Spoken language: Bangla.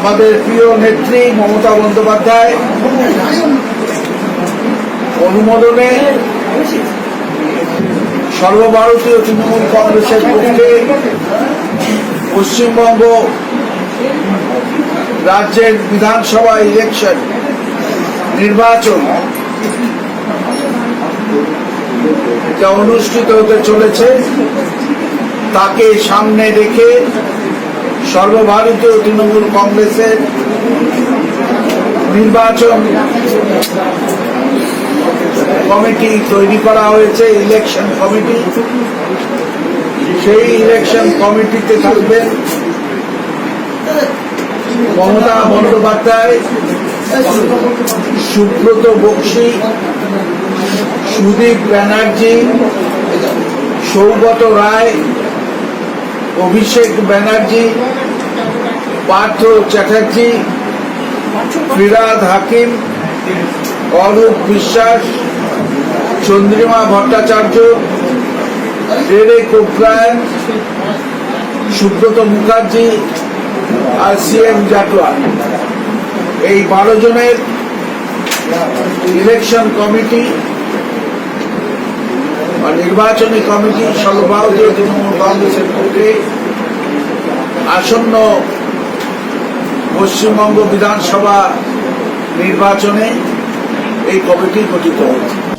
আমাদের প্রিয় নেত্রী মমতা বন্দ্যোপাধ্যায় অনুমোদনে সর্বভারতীয় তৃণমূল কংগ্রেসের পক্ষে পশ্চিমবঙ্গ রাজ্যের বিধানসভা ইলেকশন নির্বাচন। যা অনুষ্ঠিত হতে চলেছে, তাকে সামনে রেখে সর্বভারতীয় তৃণমূল কংগ্রেসের নির্বাচন কমিটি তৈরি করা হয়েছে ইলেকশন কমিটি। সেই ইলেকশন কমিটিতে থাকবেন মমতা বন্দ্যোপাধ্যায়, সুব্রত বক্সি, সুদীপ ব্যানার্জি, সৌগত রায় অভিষেক ব্যানার্জি, পার্থ চ্যাটার্জি, ফিরাদ হাকিম, অরূপ বিশ্বাস, চন্দ্রিমা ভট্টাচার্য ডেরেক ওব্রায়ন সুব্রত মুখার্জি আর সি এম জাটোয়ার এই বারো জনের ইলেকশন কমিটি নির্বাচনী কমিটি সর্বভারতীয় তৃণমূল কংগ্রেসের পক্ষে আসন্ন পশ্চিমবঙ্গ বিধানসভা নির্বাচনে এই কমিটি গঠিত হয়েছে।